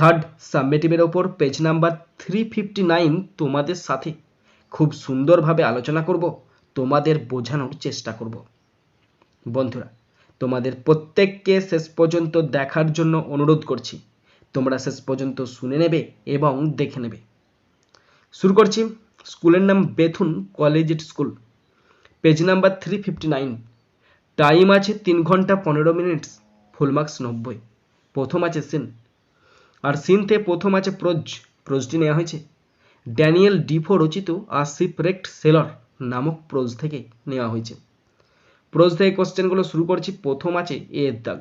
Third সাবমেটিভের ওপর page number three fifty nine তোমাদের সাথে খুব সুন্দরভাবে আলোচনা করব, তোমাদের বোঝানোর চেষ্টা করব। বন্ধুরা, তোমাদের প্রত্যেককে শেষ পর্যন্ত দেখার জন্য অনুরোধ করছি। তোমরা শেষ পর্যন্ত শুনে নেবে এবং দেখে নেবে। শুরু করছি স্কুলের নাম Bethune college school. Page number three fifty nine time আছে তিন ঘণ্টা পনেরো মিনিট ফুল মার্কস নব্বই। প্রথম আছে সিন আর সিনতে প্রথম আছে প্রোজ, প্রোজটি নেওয়া হয়েছে। ড্যানিয়েল ডিফো রচিত আর সিপ্রেক্ট সেলর নামক প্রোজ থেকে নেওয়া হয়েছে। প্রোজ থেকে কোশ্চেনগুলো শুরু করছি, প্রথম আছে এ এর দাগ।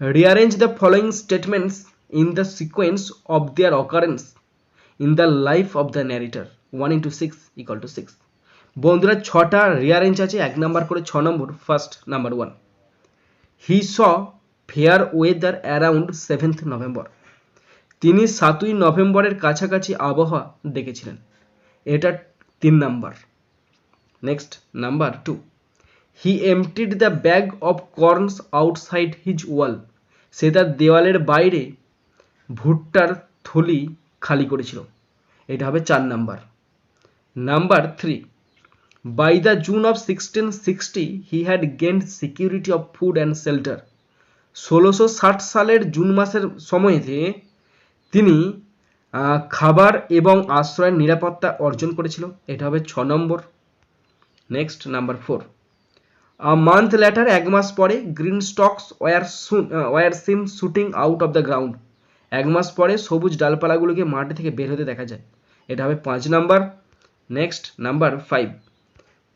Rearrange the following statements in the sequence of their occurrence in the life of the narrator one into six equal to six বন্ধুরা, ছটা রিয়ারেঞ্জ আছে, এক নাম্বার করে ছ নম্বর first number one he saw fair weather around seventh November. তিনি সাতই নভেম্বরের কাছাকাছি আবহাওয়া দেখেছিলেন। এটা তিন number. Next, number two. He emptied the bag of corns outside his wall সে তার দেওয়ালের বাইরে ভুট্টার থলি খালি করেছিল। এটা হবে চার number. Number three. By the June of sixteen sixty he had gained security of food and shelter ষোলোশো ষাট সালের জুন মাসের সময়তে তিনি খাবার এবং আশ্রয়ের নিরাপত্তা অর্জন করেছিল। এটা হবে ছ নম্বর। Next number four month later এক মাস পরে, green stalks were were seen shooting out of the ground. এক মাস পরে, সবুজ ডালপালাগুলোকে মাটি থেকে বের হতে দেখা যায়। এটা হবে পাঁচ number. Next number five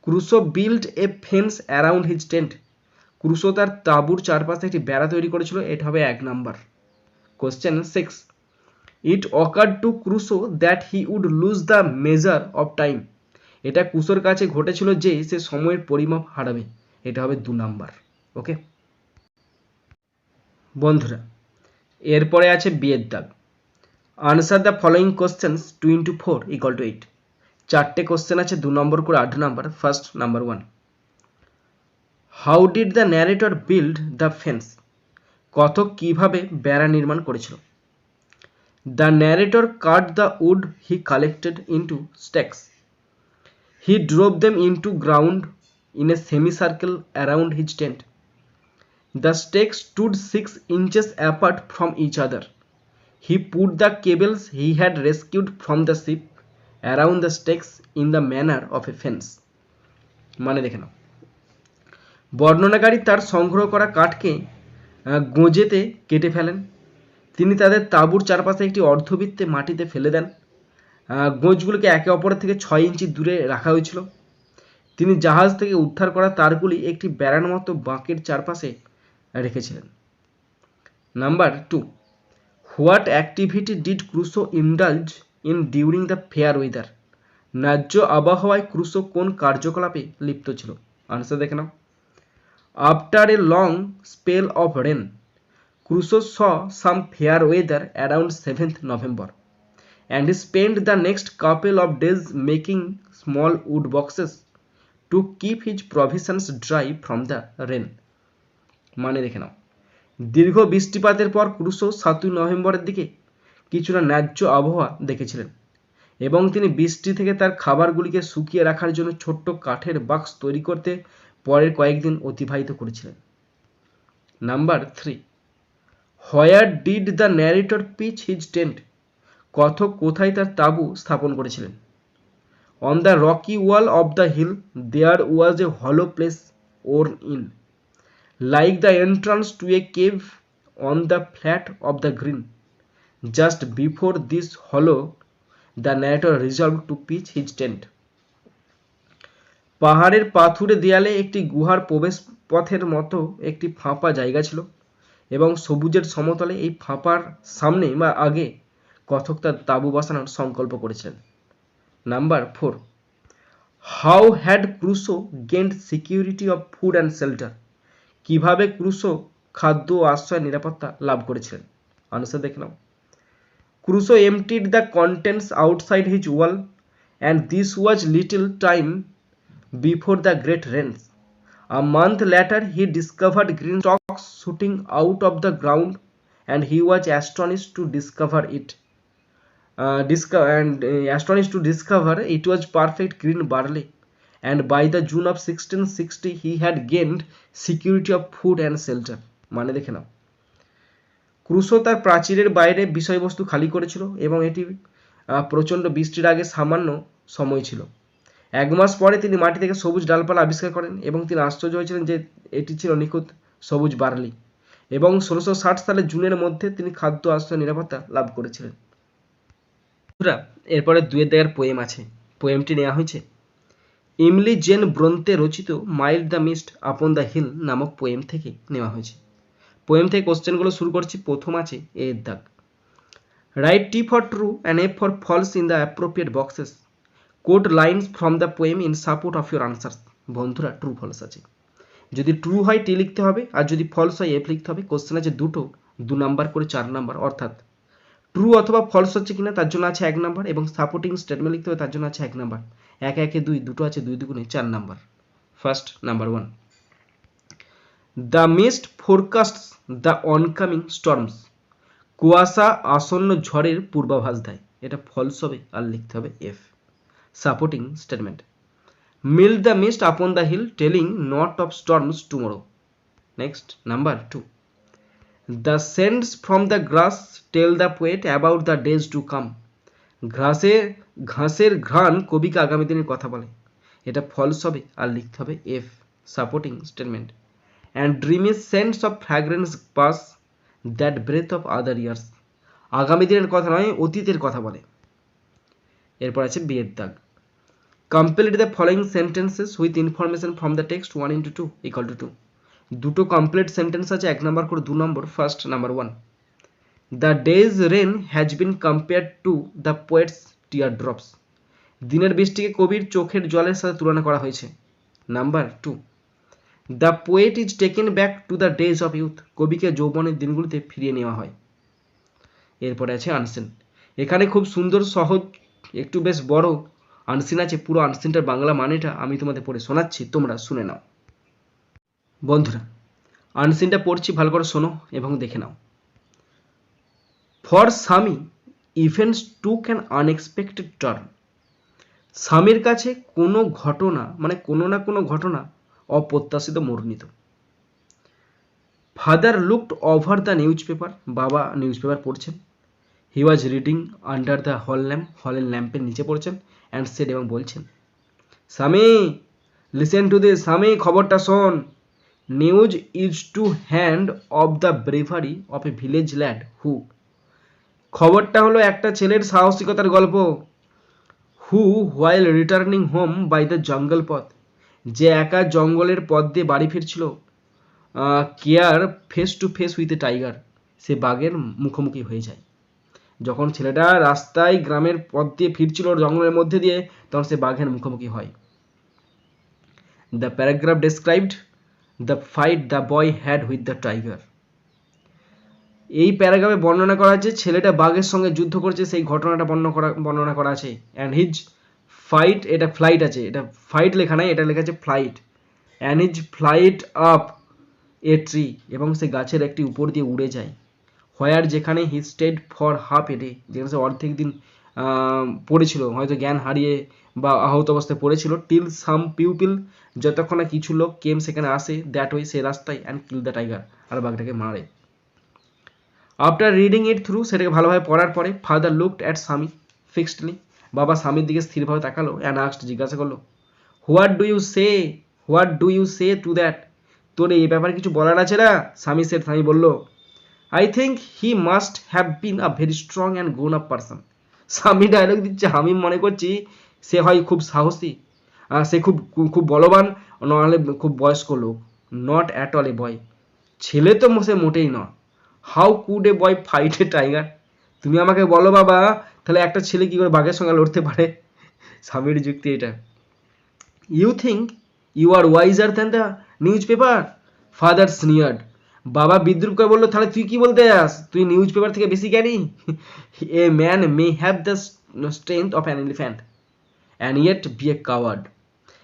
Crusoe build a fence around his tent Crusoe তার তাঁবুর চারপাশে একটি বেড়া তৈরি করেছিল, এটা হবে এক number. Question six it occur to Crusoe that he would lose the measure of time এটা কুশোর কাছে ঘটেছিল যে সে সময়ের পরিমাপ হারাবে, এটা হবে দু নাম্বার ওকে বন্ধুরা, এরপরে আছে বিয়ের দাগ। Answer the following questions two into four equal to eight চারটে কোশ্চেন আছে, দু নম্বর করে আট number first number one how did the narrator build the fence কথক কীভাবে বেড়া নির্মাণ করেছিল? The narrator cut the wood he collected into stakes he drove them into ground in a semicircle around his tent the stake stood six inches apart from each other he put the cables he had rescued from the ship around the stakes in the manner of a fence মানে দেখে নাও। বর্ণনাকারী তার সংগ্রহ করা কাঠকে গোঁজেতে কেটে ফেলেন। তিনি তাদের তাঁবুর চারপাশে একটি অর্ধবৃত্তে মাটিতে ফেলে দেন। গোঁজগুলোকে একে অপরের থেকে ছয় ইঞ্চি দূরে রাখা হয়েছিল। তিনি জাহাজ থেকে উদ্ধার করা তারগুলি একটি বেড়ার মতো বাঁকের চারপাশে রেখেছিলেন। Number two, what activity did Crusoe indulge in during the fair weather ন্যায্য আবহাওয়ায় ক্রুসো কোন কার্যকলাপে লিপ্ত ছিল? আনসার দেখে নাও। After a long spell of rain Crusoe saw some fair weather around seventh November and spend the next couple of days making small wood boxes to keep his provisions dry from the rain মানে দেখে নাও। দীর্ঘ বৃষ্টিপাতের পর Crusoe সাতই নভেম্বরের দিকে কিছুটা ন্যায্য আবহাওয়া দেখেছিলেন এবং তিনি বৃষ্টি থেকে তার খাবারগুলিকে শুকিয়ে রাখার জন্য ছোট্ট কাঠের বাক্স তৈরি করতে পরের কয়েকদিন অতিবাহিত করেছিলেন। Number three where did the narrator pitch his tent কথক কোথায় তার তাঁবু স্থাপন করেছিলেন? On the rocky wall of the hill there was a hollow place or in like the entrance to a cave on the flat of the green just before this hollow the narrator resolved to pitch his tent পাহাড়ের পাথুরে দেয়ালে একটি গুহার প্রবেশ পথের মতো একটি ফাঁপা জায়গা ছিল এবং সবুজের সমতলে এই ফাঁপার সামনে বা আগে কথক তার তাঁবু বসানোর সংকল্প করেছিলেন number four, how had Crusoe gained security of food and shelter? কীভাবে ক্রুশো খাদ্য ও আশ্রয় নিরাপত্তা লাভ করেছিলেন? আনসার দেখে নাও। Crusoe emptied the contents outside his wall and this was little time before the great rains A month later, he discovered green stalks shooting out of the ground, and he was astonished to discover it. Uh, disco- and uh, astonished to discover it was perfect green barley. And by the June of 1660, he had gained security of food and shelter. মানে দেখে নাও Crusoe তার প্রাচীরের বাইরে বিষয়বস্তু খালি করেছিল এবং এটি প্রচণ্ড বৃষ্টির আগে সামান্য সময় ছিল এক মাস পরে তিনি মাটি থেকে সবুজ ডালপালা আবিষ্কার করেন এবং তিনি আশ্চর্য হয়েছিলেন যে এটি ছিল নিখুঁত সবুজ বার্লি এবং ষোলোশো ষাট সালের জুনের মধ্যে তিনি খাদ্য আশ্রয় নিরাপত্তা লাভ করেছিলেন। এরপরে দুয়ের দেয়ার পোয়েম আছে। পোয়েমটি নেওয়া হয়েছে, ইমলি জেন ব্রন্তে রচিত mild the mist upon the hill নামক পোয়েম থেকে নেওয়া হয়েছে। পোয়েম থেকে কোশ্চেনগুলো শুরু করছি, প্রথম আছে এ এর দাগ। Write T for true and F for false in the appropriate boxes quote lines from the poem in support of your answers. বন্ধুরা, ট্রু, ফলস আছে। যদি ট্রু হয়, টি লিখতে হবে, আর যদি ফলস হয়, এফ লিখতে হবে। কোশ্চেন আছে দুটো, দু নাম্বার করে চার নাম্বার, অর্থাৎ ট্রু অথবা ফলস হচ্ছে কিনা, তার জন্য আছে এক নাম্বার, এবং সাপোর্টিং স্টেটমেন্ট লিখতে হবে, তার জন্য আছে এক নাম্বার। এক একে দুই, দুটো আছে, দুই দুগুণে চার number. First number one the mist forecast the oncoming storms কুয়াশা আসন্ন ঝড়ের পূর্বাভাস দেয়। এটা ফলস হবে, আর লিখতে হবে F. Supporting statement mild the mist upon the hill telling not of storms tomorrow next number two the scents from the grass tell the poet about the days to come ঘাসে ঘাসের ঘ্রাণ কবিকে আগামী দিনের কথা বলে। এটা ফলস হবে আর লিখতে হবে F supporting statement and dreamy scents of fragrance pass that breath of other years আগামী দিনের কথা নয়, অতীতের কথা বলে। এরপর আছে বিয়ের দাগ। Complete the following sentences with information from the text one into two equal to two দুটো কমপ্লিট সেন্টেন্স আছে, এক নম্বর করে দু নম্বর first number one the day's rain has been compare to the poet's tear drops দিনের বৃষ্টিকে কবির চোখের জলের সাথে তুলনা করা হয়েছে। Number two the poet is taken back to the days of youth কবিকে যৌবনের দিনগুলিতে ফিরিয়ে নেওয়া হয়। এরপরে আছে আনসেন এখানে খুব সুন্দর, সহজ, একটু বেশ বড় আনসিন আছে, পুরো আনসিনটার বাংলা মানেটা আমি তোমাদের পড়ে শোনাচ্ছি, তোমরা শুনে নাও। বন্ধুরা, আনসিনটা পড়ছি, ভালো করে শোনো এবং দেখে নাও। For Swami events took an unexpected turn স্বামীর কাছে কোনো ঘটনা মানে কোনো না কোনো ঘটনা অপ্রত্যাশিত মোড় father looked over the news paper বাবা নিউজ পেপার পড়ছেন he was reading under the hall lamp হলের ল্যাম্পের নিচে পড়ছেন। অ্যান্ড সেড এবং বলছেন, স্বামী লিসেন টু দিস স্বামী, খবরটা শোন। News is to hand of the bravery of a village lad who খবরটা হলো একটা ছেলের সাহসিকতার গল্প who while returning home by the jungle পথ যে একা জঙ্গলের পথ দিয়ে বাড়ি ফিরছিল care face to face with a tiger সে বাঘের মুখোমুখি হয়ে যায়। যখন ছেলেটা রাস্তায় গ্রামের পথ দিয়ে ফিরছিল জঙ্গলের মধ্যে দিয়ে, তখন সে বাঘের মুখোমুখি হয়। The paragraph described the fight the boy had with the tiger এই প্যারাগ্রাফে বর্ণনা করা আছে, ছেলেটা বাঘের সঙ্গে যুদ্ধ করছে, সেই ঘটনাটা বর্ণনা করা বর্ণনা করা আছে। অ্যান্ড হিজ ফাইট এটা ফ্লাইট আছে, এটা ফাইট লেখা নাই, এটা লেখা আছে flight and his flight up a tree এবং সে গাছের একটি উপর দিয়ে উড়ে যায়। হোয়ার যেখানে he stayed for half a day যেখানে সে অর্ধেক দিন পড়েছিল, হয়তো জ্ঞান হারিয়ে বা আহত অবস্থায় পড়েছিল টিল সাম পিউপিল যতক্ষণ না কিছু লোক কেম সেখানে আসে দ্যাট ওয়ে সে রাস্তায় অ্যান্ড কিল দ্য টাইগার আর বাঘটাকে মারে। আফটার রিডিং ইট থ্রু সেটাকে ভালোভাবে পড়ার পরে ফাদার লুকড অ্যাট স্বামী ফিক্সডলি বাবা স্বামীর দিকে স্থিরভাবে তাকালো অ্যান্ড আস্ট জিজ্ঞাসা করল what do you say what do you say to that তোর এই ব্যাপারে কিছু বলার আছে না? স্বামী সে স্বামী বলল I think he must have been a very strong and grown up person Swami dialogue দিচ্ছে, আমি মনে করছি সে হয় খুব সাহসী সে খুব খুব বলবান, নাহলে খুব বয়স্ক লোক not at all a boy ছেলে তো সে মোটেই নয়। How could a boy fight a tiger তুমি আমাকে বলো বাবা, তাহলে একটা ছেলে কি করে বাঘের সঙ্গে লড়তে পারে? স্বামীর যুক্তি এটা। You think you are wiser than the news paper father sneered বাবা বিদ্রুপ করে বলল, তাহলে তুই কি বলতে যাস? তুই নিউজ পেপার থেকে বেশি জ্ঞানী? A man may have the strength of an elephant and yet be a coward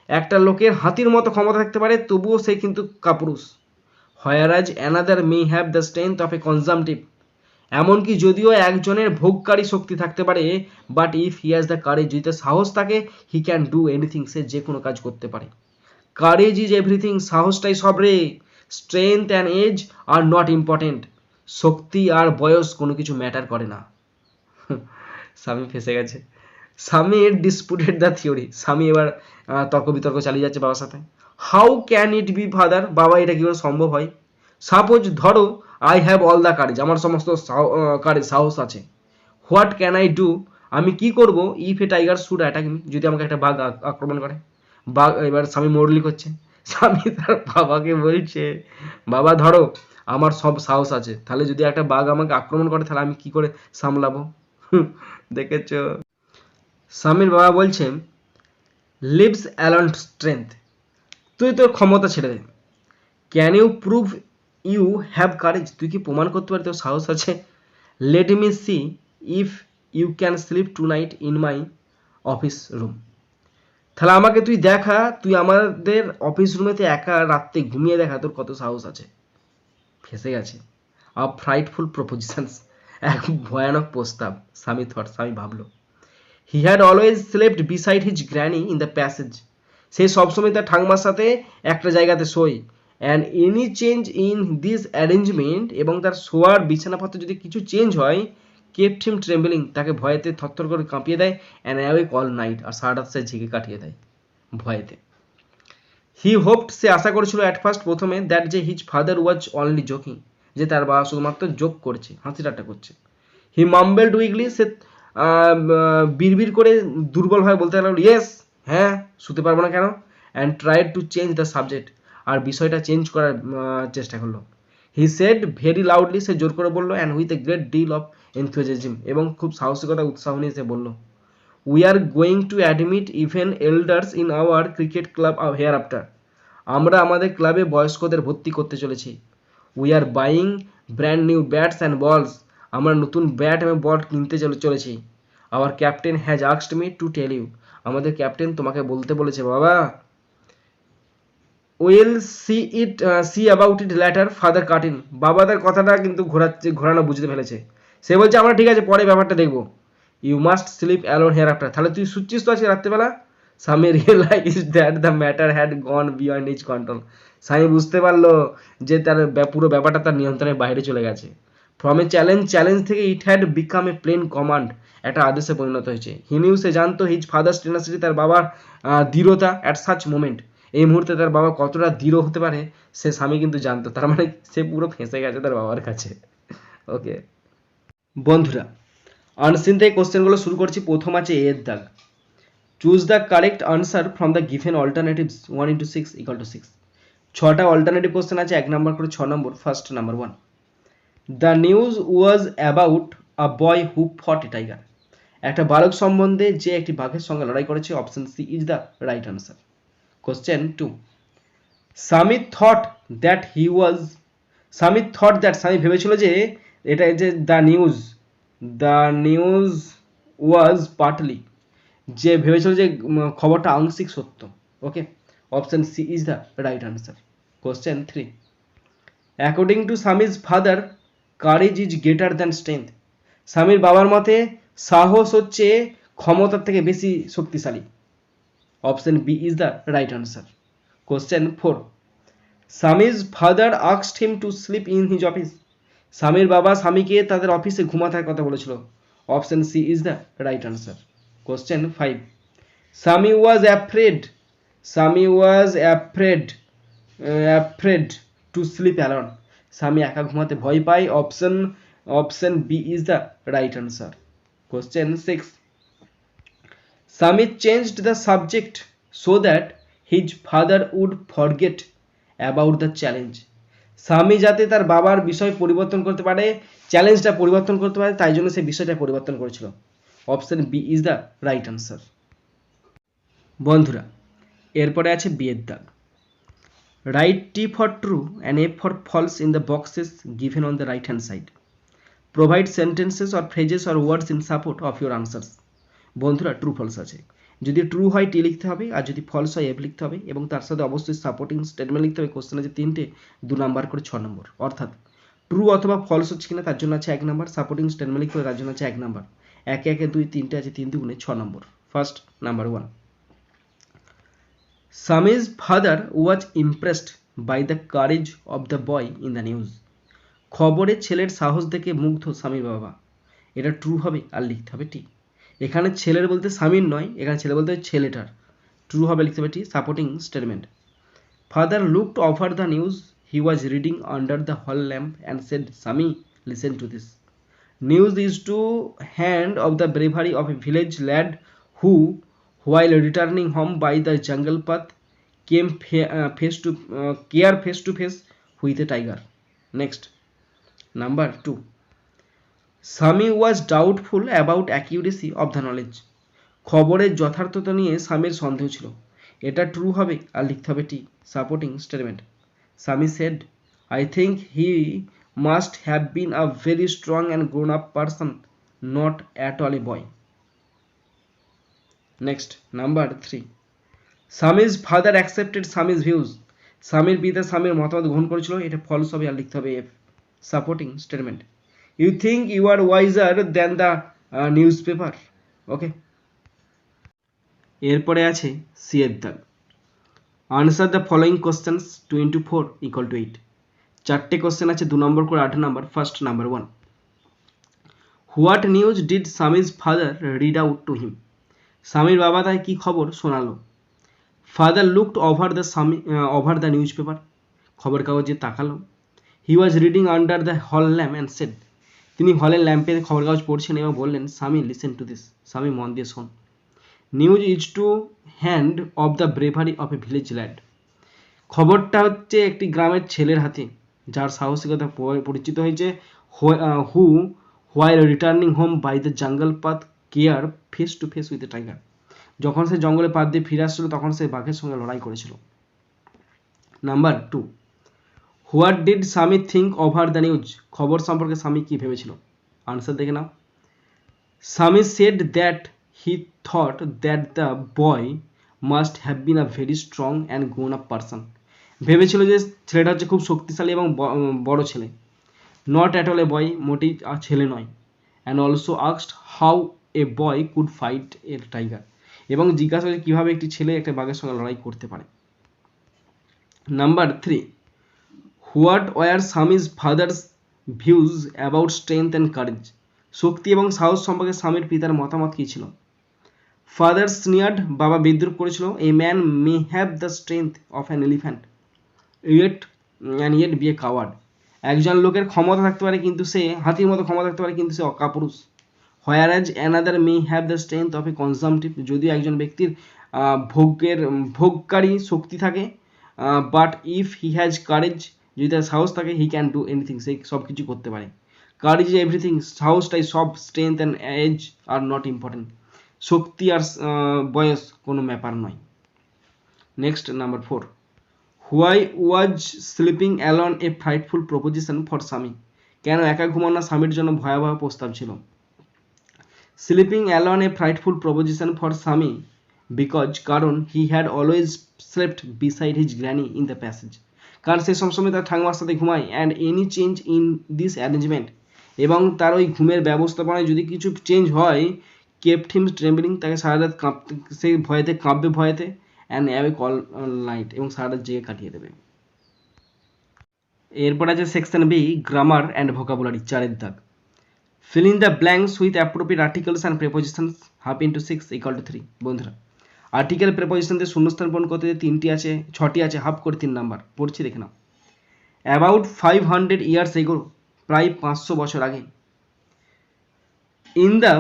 একটা লোকের হাতির মতো ক্ষমতা থাকতে পারে, তবুও সে কিন্তু কাপুরুষ। Whereas another may have the strength of a consumptive এমনকি যদিও একজনের ভোগকারী শক্তি থাকতে পারে but if he has the courage যদি তার সাহস থাকে হি ক্যান ডু এনিথিং সে যে কোনো কাজ করতে পারে। কারেজ ইজ এভরিথিং সাহসটাই সব রে। Strength and age are not important শক্তি আর বয়স কোনো কিছু ম্যাটার করে না। স্বামী ফেসে গেছে। স্বামী এর ডিসপুটেড দ্য থিওরি স্বামী এবার তর্ক বিতর্ক চালিয়ে যাচ্ছে বাবার সাথে। How can it be father বাবা, এটা কীভাবে সম্ভব হয়? সাপোজ ধরো I have all the courage আমার সমস্ত কারেজ সাহস আছে। হোয়াট ক্যান আই ডু আমি কি করব? If a tiger should attack me যদি আমাকে একটা বাঘ আক্রমণ করে। বাঘ, এবার স্বামী মোরলি করছে স্বামী তার বাবাকে বলছে, বাবা, ধরো, আমার সব সাহস আছে। তাহলে যদি একটা বাঘ আমাকে আক্রমণ করে, তাহলে আমি কি করে সামলাবো? দেখেছ? স্বামীর বাবা বলছেন লিভস অ্যালন স্ট্রেংথ তুই তোর ক্ষমতা ছেড়ে দে। Can you prove you have courage তুই কি প্রমাণ করতে পারি তোর সাহস আছে? Let me see if you can sleep tonight in my office room তাহলে আমাকে তুই দেখা, তুই আমাদের অফিস রুমেতে একা রাত্রে ঘুমিয়ে দেখা, তোর কত সাহস আছে? ফেসে গেছে। আ ফ্রাইটফুল প্রপোজিশনস এক ভয়ানক প্রস্তাব, স্বামী থট, স্বামী ভাবলো। He had always slept beside his granny in the passage সে সবসময় তার ঠাংমার সাথে একটা জায়গাতে শোয়। And any change in this arrangement এবং তার শোয়ার বিছানাপত্র যদি কিছু চেঞ্জ হয় কেপ্ট হিম ট্রেম্বলিং তাকে ভয়েতে থরথর করে কাঁপিয়ে দেয় অ্যান্ড অ্যাওয়েক অল নাইট আর সারা রাত সে ঝেঁকে কাটিয়ে দেয় ভয়েতে। হি হোপড সে আশা করেছিল অ্যাট ফার্স্ট প্রথমে দ্যাট যে his father was only joking যে তার বাবা শুধুমাত্র জোক করছে হাসি ঠাট্টা করছে। হি মাম্বেলড উইকলি সে আহ, বিড়বিড় করে দুর্বলভাবে বলতে লাগল ইয়েস হ্যাঁ শুতে পারব না কেন? And tried to change the subject আর বিষয়টা চেঞ্জ করার চেষ্টা করল। হি সেড ভেরি লাউডলি সে জোর করে বলল and with a great deal of enthusiasm এবং খুব সাহসিকতা উৎসাহ নিয়ে সে বলল we are going to admit even elders in our cricket club here after আমরা আমাদের ক্লাবে বয়স্কদের ভর্তি করতে চলেছি। We are buying brand new bats and balls আমরা নতুন ব্যাট এবং বল কিনতে চলে চলেছি। আওয়ার ক্যাপ্টেন হ্যাজ আক্সড মি টু টেল ইউ আমাদের ক্যাপ্টেন তোমাকে বলতে বলেছে, বাবা। Will see it see about it later father cut in বাবাদের কথাটা কিন্তু ঘোরাচ্ছে, ঘোরানো বুঝতে ফেলেছে। সে বলছে, আমরা ঠিক আছে, পরে ব্যাপারটা দেখব। You must sleep alone here after তাহলে তুই শুচ্ছিস তো আজকে রাত্রেবেলা? Swami realise that the matter had gone beyond is control Swami বুঝতে পারল যে তার পুরো ব্যাপারটা তার নিয়ন্ত্রণের বাইরে চলে গেছে। ফ্রম এ চ্যালেঞ্জ চ্যালেঞ্জ থেকে it had become a plain command একটা আদেশে পরিণত হয়েছে। হি নিউ সে জানতো হিজ ফাদার টেনাসিটি তার বাবার দৃঢ়তা অ্যাট সাচ মোমেন্ট এই মুহূর্তে তার বাবা কতটা দৃঢ় হতে পারে, সে স্বামী কিন্তু জানতো। তার মানে সে পুরো ফেঁসে গেছে তার বাবার কাছে। ওকে বন্ধুরা আনসিন থেকে কোশ্চেনগুলো শুরু করছি। প্রথম আছে এর দাগ। Choose the correct answer from the given alternatives one into six equal to six ছটা অল্টারনেটিভ কোশ্চেন আছে, এক নম্বর করে ছ নম্বর first number one the news was about a boy who fought a tiger একটা বালক সম্বন্ধে যে একটি বাঘের সঙ্গে লড়াই করেছে option C is the right answer question two Swami thought that he was Swami thought that Swami ভেবেছিল যে এটা যে the news the news was partly যে ভেবেছিল যে খবরটা আংশিক সত্য okay option C is the right answer question three according to Swami's father courage is greater than strength স্বামীর বাবার মতে, সাহস হচ্ছে ক্ষমতার থেকে বেশি শক্তিশালী। Option B is the right answer question four Swami's father আক্সড him to sleep in his office স্বামীর বাবা স্বামীকে তাদের অফিসে ঘুমাতে কথা বলেছিল। Option C is the right answer question five Swami was afraid Swami was afraid afraid to sleep alone Swami একা ঘুমাতে ভয় পায়। Option option B is the right answer question six Swami changed the subject so that his father would forget about the challenge. Swami যাতে তার বাবার বিষয় পরিবর্তন করতে পারে চ্যালেঞ্জটা পরিবর্তন করতে পারে, তাই জন্য সেই বিষয়টা পরিবর্তন করেছিল। Option B is the right answer বন্ধুরা, এরপরে আছে বিয়ের দাগ। Write T for true and F for false in the boxes given on the right hand side provide sentences or phrases or words in support of your answers বন্ধুরা true false আছে। যদি true হয় টি লিখতে হবে, আর যদি false হয় F লিখতে হবে, এবং তার সাথে অবশ্যই সাপোর্টিং স্টেটমেন্ট লিখতে হবে কোশ্চেন আছে তিনটে, দু নাম্বার করে ছ নম্বর অর্থাৎ ট্রু অথবা ফলস হচ্ছে কিনা, তার জন্য আছে এক নাম্বার সাপোর্টিং স্টেটমেন্ট লিখতে হবে, তার জন্য আছে এক নাম্বার একে একে দুই, তিনটে আছে তিন দুগুণে ছ নম্বর first number one Swami's father was impressed by the courage of the boy in the news খবরে ছেলের সাহস দেখে মুগ্ধ স্বামীর বাবা। এটা ট্রু হবে, আর লিখতে হবে টি এখানে ছেলের বলতে স্বামীর নয়, এখানে ছেলে বলতে ছেলেটার। ট্রু হবে লিখতে পারছি supporting statement father looked over the news he was reading under the hall lamp and said Swami listen to this news is to hand of the bravery of a village lad who while returning home by the jungle path came face to care face to face with a tiger next number two Swami was doubtful about accuracy of the knowledge খবরের যথার্থতা নিয়ে স্বামীর সন্দেহ ছিল। এটা true হবে আর লিখতে হবে T supporting statement Swami said I think he must have been a very strong and grown up person not at all a boy next number three Swami's father accepted Swami's views স্বামীর পিতা স্বামীর মতামত গ্রহণ করেছিল, এটা false হবে আর লিখতে হবে F supporting statement you think you are wiser then the news paper okay এরপরে আছে সি এর দাগ answer the following questions two into four equal to eight চারটে কোশ্চেন আছে, দু নম্বর করে আট নম্বর first number one what news did Swami's father read out to him স্বামীর বাবা তাই কী খবর শোনালো? Father looked over the Swami over the news paper খবর কাগজে তাকালো। He was reading under the hall lamp and said তিনি হলের ল্যাম্পে খবর কাগজ পড়ছেন এবং বললেন, স্বামী লিসেন টু দিস স্বামী, মন দিয়ে শোন। News is to hand of the bravery of a village land খবরটা হচ্ছে একটি গ্রামের ছেলের হাতে, যার সাহসিকতা পরিচিত হয়েছে who while returning home by the jungle path care face to face with a tiger যখন সে জঙ্গলে পাত দিয়ে ফিরে আসছিল, তখন সে বাঘের সঙ্গে লড়াই করেছিল। Number two what did Swami think over the news? খবর সম্পর্কে স্বামী কি ভেবেছিল? আনসার দেখে নাও। Swami said that he thought that the boy must have been a very strong and grown up person ভেবেছিল যে ছেলেটা হচ্ছে খুব শক্তিশালী এবং বড় ছেলে। Not at all a boy মোটেই ছেলে নয়। And also asked how a boy could fight a tiger এবং জিজ্ঞাসা করেছে কীভাবে একটি ছেলে একটা বাঘের সঙ্গে লড়াই করতে পারে। Number three what were Swami's father's views about strength and courage? শক্তি এবং সাহস সম্পর্কে স্বামীর পিতার মতামত কী ছিল? ফাদার স্নিয়ার্ড বাবা বিদ্রুপ করেছিল, a man may have the strength of an elephant, yet and yet be a coward. একজন লোকের ক্ষমতা থাকতে পারে কিন্তু সে, হাতির মতো ক্ষমতা থাকতে পারে কিন্তু সে অকাপুরুষ। Where another may have the strength of a consumptive যদিও একজন ব্যক্তির ভোগের ভোগকারী শক্তি থাকে but if he has courage যদি তার সাহস থাকে হি ক্যান ডু এনিথিং সে সব কিছু করতে পারে। কারেজ ইজ এভরিথিং সাহসটাই সব strength and age are not important শক্তি আর বয়স কোনো ব্যাপার নয়। Next number four why was sleeping alone a frightful proposition for Swami? কেন একা ঘুমানো স্বামীর জন্য ভয়াবহ প্রস্তাব ছিল? Sleeping alone a frightful proposition for Swami because কারণ he had always slept beside his granny in the passage কারণ সে সবসময় তার ঠাকুমার সাথে ঘুমায় and any change in this arrangement এবং তার ওই ঘুমের ব্যবস্থাপনায় যদি কিছু চেঞ্জ হয় কেপ্ট হিম ট্রেম্বলিং তাকে সারা রাত কাঁপতে, সে ভয়েতে কাঁপবে ভয়েতে and have a call light এবং সারা রাত জেগে কাটিয়ে দেবে। এরপর আছে section B grammar and vocabulary চারের দাগ। Fill in the blanks with appropriate articles and prepositions half into six equal to three বন্ধুরা আর্টিকেল প্রেপোজিশন দিয়ে শূন্যস্থান পূরণ করতে যে তিনটি আছে, ছটি আছে হাফ করে তিন নাম্বার পড়ছি, দেখে নাও। About five hundred years ago প্রায় পাঁচশো বছর আগে in the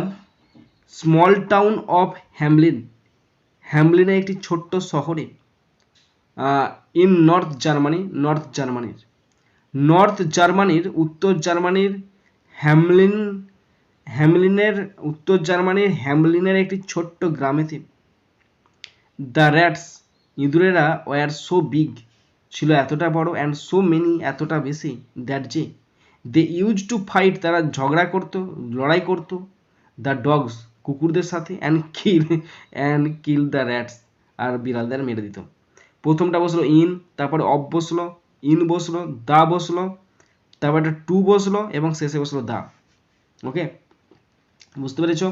small town of Hamelin হ্যামলিনের একটি ছোট্ট শহরে ইন নর্থ জার্মানি নর্থ জার্মানির নর্থ জার্মানির উত্তর জার্মানির হ্যামলিন হ্যামলিনের উত্তর জার্মানির হ্যামলিনের একটি ছোট্ট গ্রামেতে দ্য র্যাটস ইঁদুরেরা ওয়ার সো বিগ, ছিল এতটা বড় অ্যান্ড সো মেনি এতটা বেশি দ্যাট যে। দে ইউজ টু ফাইট তারা ঝগড়া করতো, লড়াই করতো। দ্য ডগস কুকুরদের সাথে and kill and kill the rats আর বিড়ালদের মেরে দিত। প্রথমটা বসল ইন, তারপরে অফ বসল, ইন বসল, দা বসল, তারপর একটা টু বসল, এবং শেষে বসল দা। ওকে? বুঝতে পেরেছ?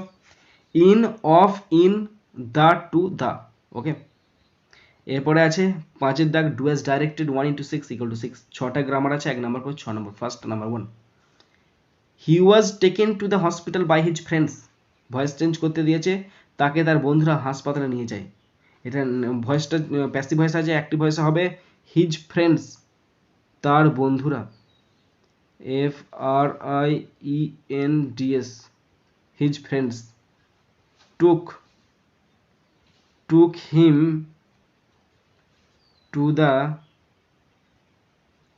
In, of, in, the, to, the. Okay এরপরে আছে পাঁচের দাগ do as directed one into six equal to six ছটা গ্রামার আছে, এক নম্বর পর ছ নম্বর first number one he was taken to the hospital by his friends voice change করতে দিয়েছে, তাকে তার বন্ধুরা হাসপাতালে নিয়ে যায়। এটা ভয়েসটা প্যাসিভ ভয়েস আছে অ্যাক্টিভ ভয়েস হবে হিজ ফ্রেন্ডস তার বন্ধুরা। F R I E N D S his friends took took him to the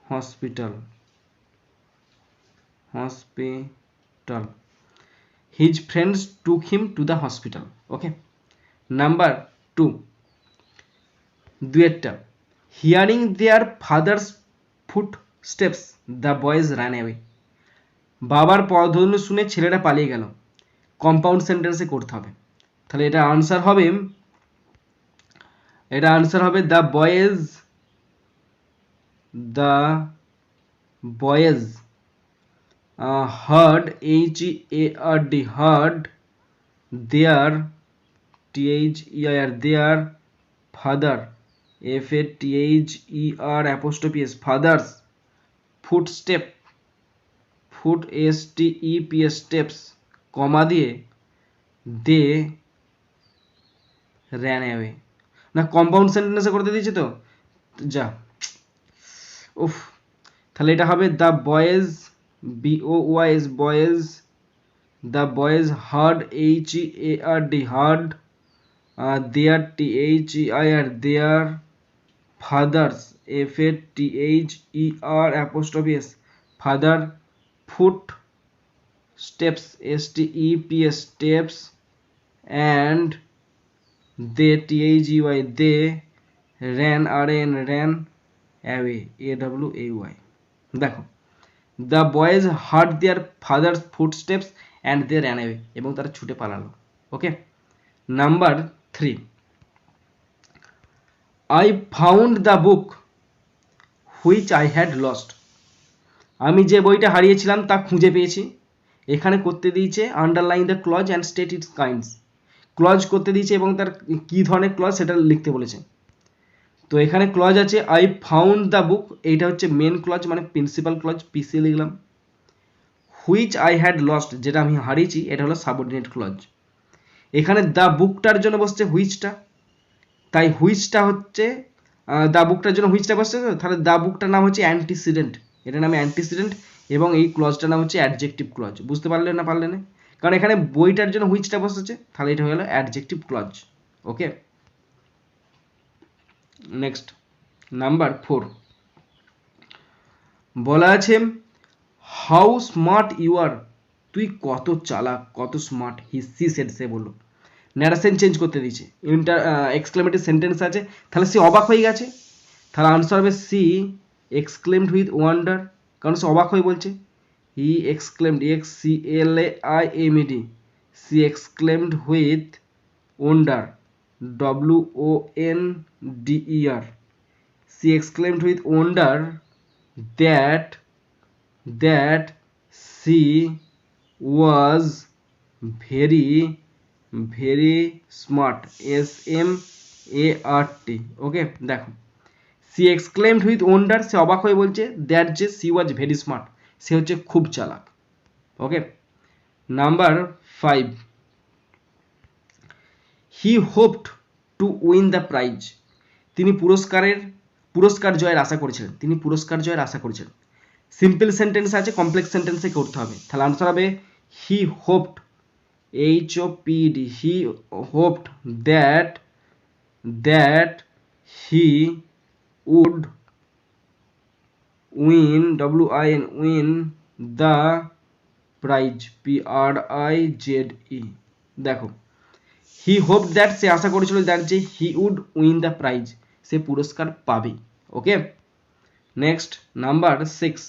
hospital. Hospital. His friends took him to the hospital. Okay? Number 2 দুয়েরটা hearing their father's footsteps the boys ran away বাবার পদধ্বনি শুনে ছেলেরা পালিয়ে গেল। Compound সেন্টেন্সে করতে হবে। তাহলে এটা আনসার হবে এটা আনসার হবে the boys the boys heard H A R D heard their T H E R their father F A T H E R apostrophe S father's foot step foot S T E P S steps comma দিয়ে they ran away না compound সেন্টেন্সে করতে দিয়েছে তো? যা। উফ। তাহলে এটা হবে the boys B O Y S boys the boys heard H E A R D heard their T H E I R their father's F A T H E R apostrophe S father foot steps, s t e p s, steps, and they t h e y they ran r n ran away a w a y দেখো, the boys heard their father's footsteps and they ran away এবং তারা ছুটে পালালো, okay? Number three, I found the book which I had lost. আমি যে বইটা হারিয়েছিলাম তা খুঁজে পেয়েছি। এখানে করতে দিয়েছে underline the clause and state its kinds. Clause করতে দিয়েছে এবং তার কী ধরনের ক্লজ সেটা লিখতে বলেছে। তো এখানে ক্লজ আছে আই ফাউন্ড দ্য বুক এইটা হচ্ছে মেন ক্লজ মানে প্রিন্সিপাল ক্লজ পিসি লিখলাম। হুইচ আই হ্যাড লস্ট যেটা আমি হারিয়েছি, এটা হলো সাবঅর্ডিনেট ক্লজ এখানে দ্য বুকটার জন্য বসছে হুইচটা তাই হুইচটা হচ্ছে দ্য বুকটার জন্য হুইচটা বসছে তো, তাহলে দ্য বুকটার নাম হচ্ছে অ্যান্টিসিডেন্ট এটার নাম অ্যান্টিসিডেন্ট এবং এই ক্লজটার নাম হচ্ছে অ্যাডজেক্টিভ ক্লজ বুঝতে পারলে না পারলে না কারণ এখানে বইটার জন্য হুইচটা বসেছে, তাহলে এটা হয়ে গেল adjective clause okay next number four বলা আছে হাউ স্মার্ট ইউ আর তুই কত চালাক, কত স্মার্ট হি সি সেড সে বলল। ন্যারেশন চেঞ্জ করতে দিয়েছে। ইন্টার এক্সক্লেমেটিভ সেন্টেন্স আছে। তাহলে সে অবাক হয়ে গেছে। তাহলে আনসার হবে সি এক্সক্লেমড উইথ ওয়ান্ডার কারণ সে অবাক হয়ে বলছে। He exclaimed E X C L A I M E D she exclaimed with wonder W O N D E R she exclaimed with wonder that that she was very very smart S M A R T okay দেখো she exclaimed with wonder সে অবাক হয়ে বলছে that যে she was very smart সে হচ্ছে খুব চালাক। Okay number five he hoped to win the prize তিনি পুরস্কারের, পুরস্কার জয়ের আশা করেছিলেন। তিনি পুরস্কার জয়ের আশা করেছিলেন। সিম্পল সেন্টেন্স আছে কমপ্লেক্স সেন্টেন্সে করতে হবে। তাহলে আনসার হবে he hoped H O P D he hoped that that he would win W I N win, the prize P R I Z E দেখো, হি হোপ দ্যাট সে আশা করেছিল দ্যাট যে he would win the prize, সে পুরস্কার পাবে, okay? Next, number six.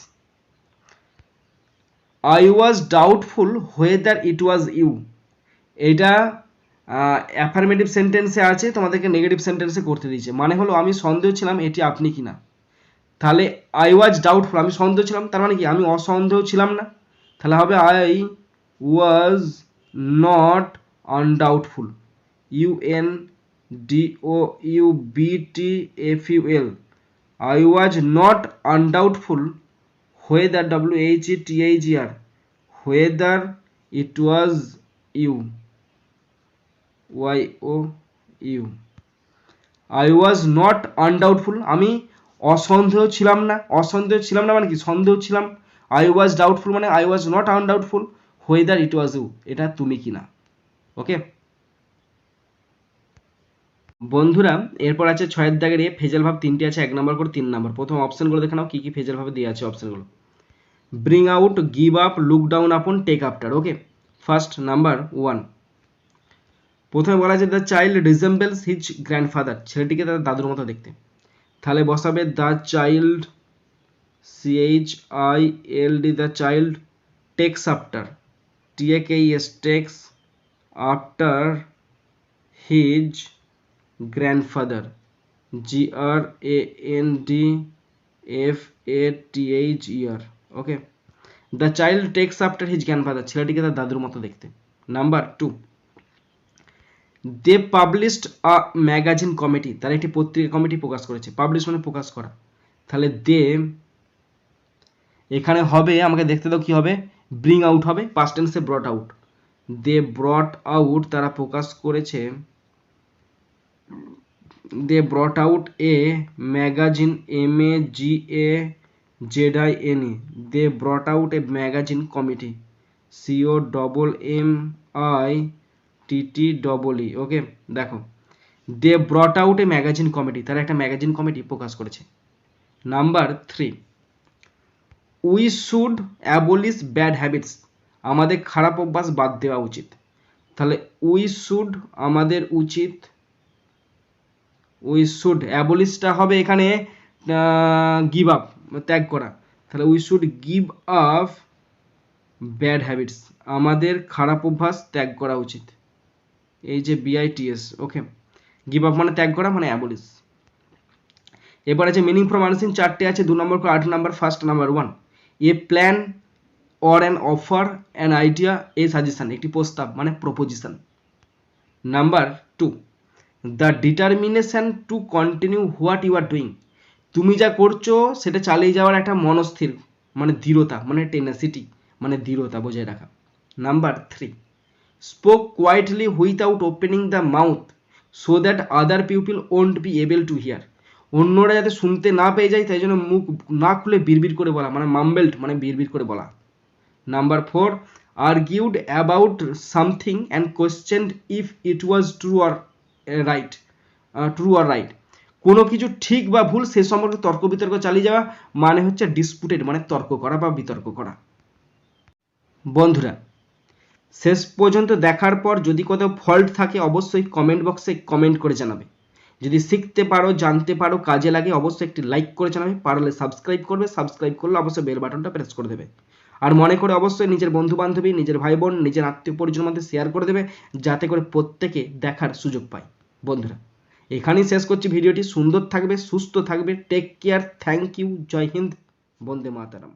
I was doubtful whether it was you এটা affirmative সেন্টেন্সে আছে, তোমাদেরকে নেগেটিভ সেন্টেন্সে করতে দিয়েছে। মানে হলো, আমি সন্দেহ ছিলাম এটি আপনি কিনা। তাহলে আই ওয়াজ ডাউটফুল আমি সন্দেহ ছিলাম, তার মানে কি? আমি অসন্দেহ ছিলাম না। তাহলে হবে I was not undoubtful U N D O U B T F U L I was not undoubtful whether w H e T e r, whether it was you y o u. I was not undoubtful, আমি অসন্দেহ ছিলাম না, অসন্দেহ ছিলাম না মানে কি? সন্দেহ ছিলাম। আই ওয়াজ ডাউটফুল মানে I was not undoubtful whether it was you এটা তুমি কিনা। ওকে বন্ধুরা, এরপর আছে ছয়ের দাগের এ, ফেজাল ভাব তিনটি আছে, এক নম্বর করে তিন নম্বর। প্রথম অপশনগুলো দেখে নাও, কী কি ফেজাল ভাবে দেওয়া আছে অপশনগুলো। Bring out give up look down upon take after okay first number one প্রথমে বলা আছে the child resembles his grandfather ছেলেটিকে তার দাদুর মতো দেখতে। তাহলে বসাবে the child C H I L D the child takes after S takes after his grandfather G R A N D F A T H E R okay the child takes after his grandfather ছেলেটিকে তার দাদুর মতো দেখতে। Number two they published a magazine committee তারা একটি পত্রিকা committee প্রকাশ করেছে। পাবলিশ মানে প্রকাশ করা। তাহলে দে এখানে হবে, আমাকে দেখতে দাও কি হবে। ব্রিং আউট হবে পাস্ট টেন্সে ব্রট আউট দে ব্রট আউট তারা প্রকাশ করেছে। They brought out a magazine, m a g a z i n e they brought out a magazine committee, c double M m t double e okay দেখো they brought out a magazine committee তারা একটা magazine committee প্রকাশ করেছে। Number three we should abolish bad habits আমাদের খারাপ অভ্যাস বাদ দেওয়া উচিত। তাহলে উই শুড আমাদের উচিত উই শুড অ্যাবলিশটা হবে এখানে গিভ আপ ত্যাগ করা। তাহলে we should give up bad habits আমাদের খারাপ অভ্যাস ত্যাগ করা উচিত। এই যে বিআইটিএস ওকে গিভ আপ মানে ত্যাগ করা মানে অ্যাবলিশ এবার আছে মিনিং ফ্রম আনসিন চারটে আছে, দু নম্বর করে আট নম্বর first number one a plan or an offer an idea a suggestion একটি প্রস্তাব মানে proposition number two the determination to continue what you are doing তুমি যা করছ, সেটা চালিয়ে যাওয়ার একটা মনস্থির মানে দৃঢ়তা মানে টেনাসিটি মানে দৃঢ়তা বজায় রাখা। Number three spoke quietly without opening the mouth so that other pupil won't be able to hear অন্যরা যাতে শুনতে না পেয়ে যায়, তাই জন্য মুখ না খুলে বিড়বিড় করে বলা মানে মাম্বেল্ট মানে বিড়বিড় করে বলা। Number four argued about something and questioned if it was true or right true or right কোনো কিছু ঠিক বা ভুল, সে সম্পর্কে তর্ক বিতর্ক চালিয়ে যাওয়া মানে হচ্ছে ডিসপুটেড মানে তর্ক করা বা বিতর্ক করা। বন্ধুরা শেষ পর্যন্ত দেখার পর যদি কোথাও ফল্ট থাকে, অবশ্যই কমেন্ট বক্সে কমেন্ট করে জানাবে। যদি শিখতে পারো, জানতে পারো, কাজে লাগে, অবশ্যই একটি লাইক করে জানাবে। পারলে সাবস্ক্রাইব করবে সাবস্ক্রাইব করলে অবশ্যই বেল বাটনটা প্রেস করে দেবে। আর মনে করে অবশ্যই নিজের বন্ধু বান্ধবী নিজের ভাই বোন নিজের আত্মীয় পরিজনের মধ্যে শেয়ার করে দেবে, যাতে করে প্রত্যেকে দেখার সুযোগ পায়। বন্ধুরা, এখানেই শেষ করছি ভিডিওটি। সুন্দর থাকবে, সুস্থ থাকবে। টেক কেয়ার থ্যাংক ইউ জয় হিন্দ, বন্দে মাতারাম।